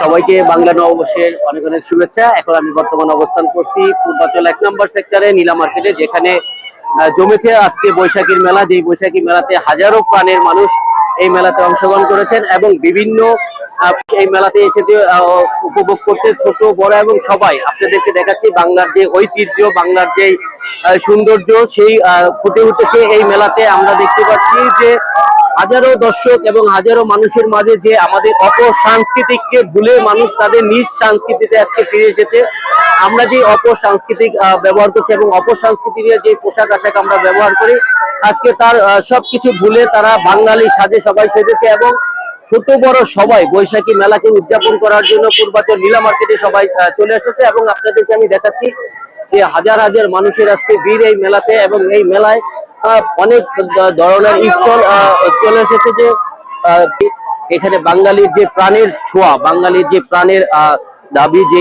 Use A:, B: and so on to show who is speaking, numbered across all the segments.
A: সবাইকে বাংলা নববর্ষের অনেক অনেক শুভেচ্ছা। এখন আমি বর্তমান অবস্থান করছি পূর্বাঞ্চল এক নম্বর সেক্টরে, নীলা মার্কেটে, যেখানে জমেছে আজকে বৈশাখীর মেলা। যেই বৈশাখী মেলাতে হাজারো প্রাণের মানুষ এই মেলাতে অংশগ্রহণ করেছেন এবং বিভিন্ন এই মেলাতে এসেছে উপভোগ করতে ছোট, বড় এবং সবাই। আপনাদেরকে দেখাচ্ছি বাংলার যে ঐতিহ্য, বাংলার যে সৌন্দর্য, সেই ফুটে উঠেছে এই মেলাতে। আমরা দেখতে পাচ্ছি যে হাজারো দর্শক এবং হাজারো মানুষের মাঝে যে আমাদের অপসংস্কৃতিককে ভুলে মানুষ তাদের নিজ সংস্কৃতিতে আজকে ফিরে এসেছে। আমরা যে অপসাংস্কৃতিক আহ, ব্যবহার করছি এবং অপসংস্কৃতির যে পোশাক আশাক আমরা ব্যবহার করি আজকে তার সবকিছু ভুলে তারা বাঙালি সাজে সবাই সেজেছে এবং ছোট বড় সবাই বৈশাখী মেলাকে উদযাপন করার জন্য পূর্বাচল নীলা মার্কেটে সবাই চলে এসেছে এবং আপনাদেরকে আমি দেখাচ্ছি যে হাজার হাজার মানুষের আজকে ভিড় এই মেলাতে এবং এই মেলায় অনেক ধরনের স্টল চলে এসেছে যে এখানে বাঙালির যে প্রাণের ছোঁয়া, বাঙালির যে প্রাণের দাবি যে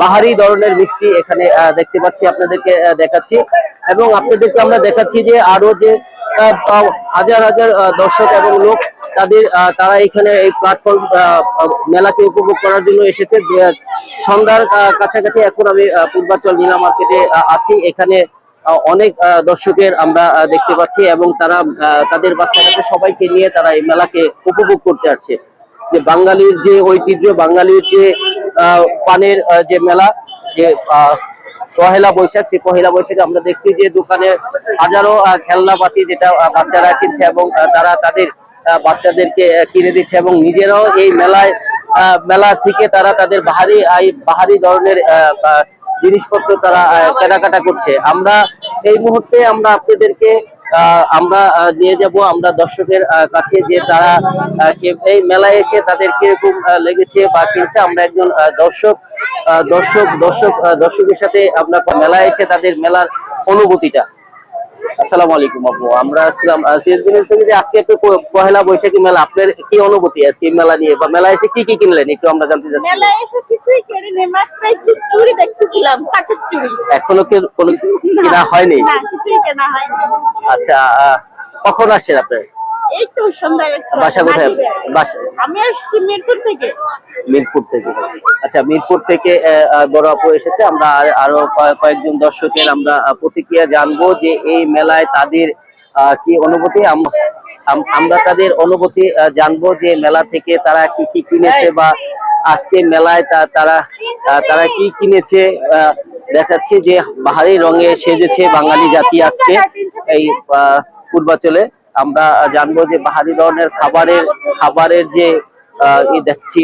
A: বাহারি ধরনের মিষ্টি এখানে দেখতে পাচ্ছি, আপনাদেরকে দেখাচ্ছি। এবং আপনাদেরকে আমরা দেখাচ্ছি যে আরও যে হাজার হাজার দর্শক এবং লোক তাদের তারা এখানে এই প্ল্যাটফর্ম মেলাকে উপভোগ করার জন্য এসেছে। সন্ধ্যার কাছাকাছি এখন আমি পূর্বাচল নীলা মার্কেটে আছি। এখানে অনেক দর্শকের আমরা দেখতে পাচ্ছি এবং তারা তাদের বাচ্চা কাচ্চা সবাইকে নিয়ে তারা এই মেলাকে উপভোগ করতে আসছে। যে বাঙালির যে ঐতিহ্য, বাঙালির যে পানের যে মেলা, যে পহেলা বৈশাখ, সেই পহেলা বৈশাখে আমরা দেখছি যে দোকানে হাজারো খেলনাপাতি যেটা বাচ্চারা কিনছে এবং তারা তাদের বাচ্চাদেরকে কিনে দিচ্ছে এবং নিজেরাও এই মেলায় মেলা থেকে তারা তাদের বাহারি বাহারি ধরনের জিনিসপত্র তারা কেনাকাটা করছে। আমরা এই মুহূর্তে আমরা আপনাদেরকে আমরা নিয়ে যাব, আমরা দর্শকের কাছে যে তারা এই মেলায় এসে তাদের কীরকম লেগেছে বা কিনছে। আমরা একজন দর্শক দর্শক দর্শক দর্শকের সাথে আপনার মেলায় এসে তাদের মেলার অনুভূতিটা। আসসালামু আলাইকুম আপু। আমরা আসলাম থেকে যে আজকে একটু পহেলা বৈশাখী মেলা আপনার কি অনুভূতি আজকে মেলা নিয়ে? বা মেলা এসে কি কি কিনলেন? একটু আমরা জানতে চাই
B: মেলা এসে কিছুই কিনিনি মাত্র একটু চুড়ি দেখতেছিলাম কাঁচের চুড়ি।
A: এখনও কি কোনো কিনা হয়নি?
B: না কিছুই কেনা হয়নি।
A: আচ্ছা কখন আসছেন আপনি?
B: এই তো সন্ধ্যায়
A: বাসা কোথায়? বাসা
B: আমি আসছি মিরপুর থেকে।
A: মিরপুর থেকে। আচ্ছা মিরপুর থেকে আহ, আহ, বড় আপু এসেছে। আমরা আরও কয়েকজন দর্শকের আমরা প্রতিক্রিয়া জানব যে এই মেলায় তাদের কি অনুভূতি? আম- আম- আমরা তাদের অনুভূতি জানব যে মেলা থেকে তারা কি কি কিনেছে বা আজকে মেলায় তারা তারা কি কিনেছে? দেখাচ্ছি যে বাহারি রঙে সেজেছে বাঙালি জাতি আজকে। এই পূর্বাচলে। আমরা জানব যে বাহারি ধরনের খাবারের খাবারের যে দেখছি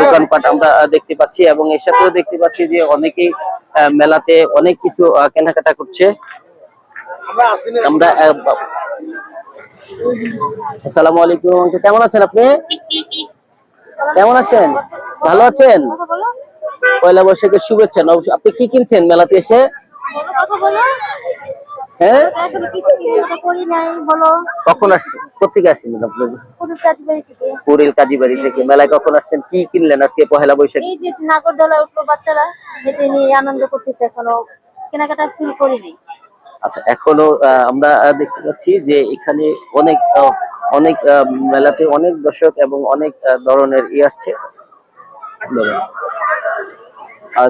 A: দোকানপাট আমরা দেখতে পাচ্ছি এবং এর সাথেও দেখতে পাচ্ছি যে অনেকেই মেলাতে অনেক কিছু কেনাকাটা করছে। আমরা আসসালামু আলাইকুম কেমন আছেন আপনি? কেমন আছেন? ভালো আছেন? পয়লা বৈশাখের শুভেচ্ছা আপনি কি কিনছেন মেলাতে এসে? হ্যাঁ? কখন আসছেন? কোথেকে আসছেন
B: থেকে।
A: পুরীর থেকে। মেলায় কখন আসছেন? কি কিনলেন আজকে পহেলা বৈশাখ?
B: এই যে নাগরদোলা উঠল বাচ্চারা হেঁটে নিয়ে আনন্দ করতেছে এখনও। কেনাকাটা শুরু করিনি।
A: আচ্ছা এখনও আমরা দেখতে পাচ্ছি যে এখানে অনেক অনেক মেলাতে অনেক দর্শক এবং অনেক ধরনের ই আসছে।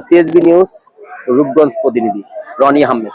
A: সিএসবি নিউজ রূপগঞ্জ প্রতিনিধি রনি আহমেদ।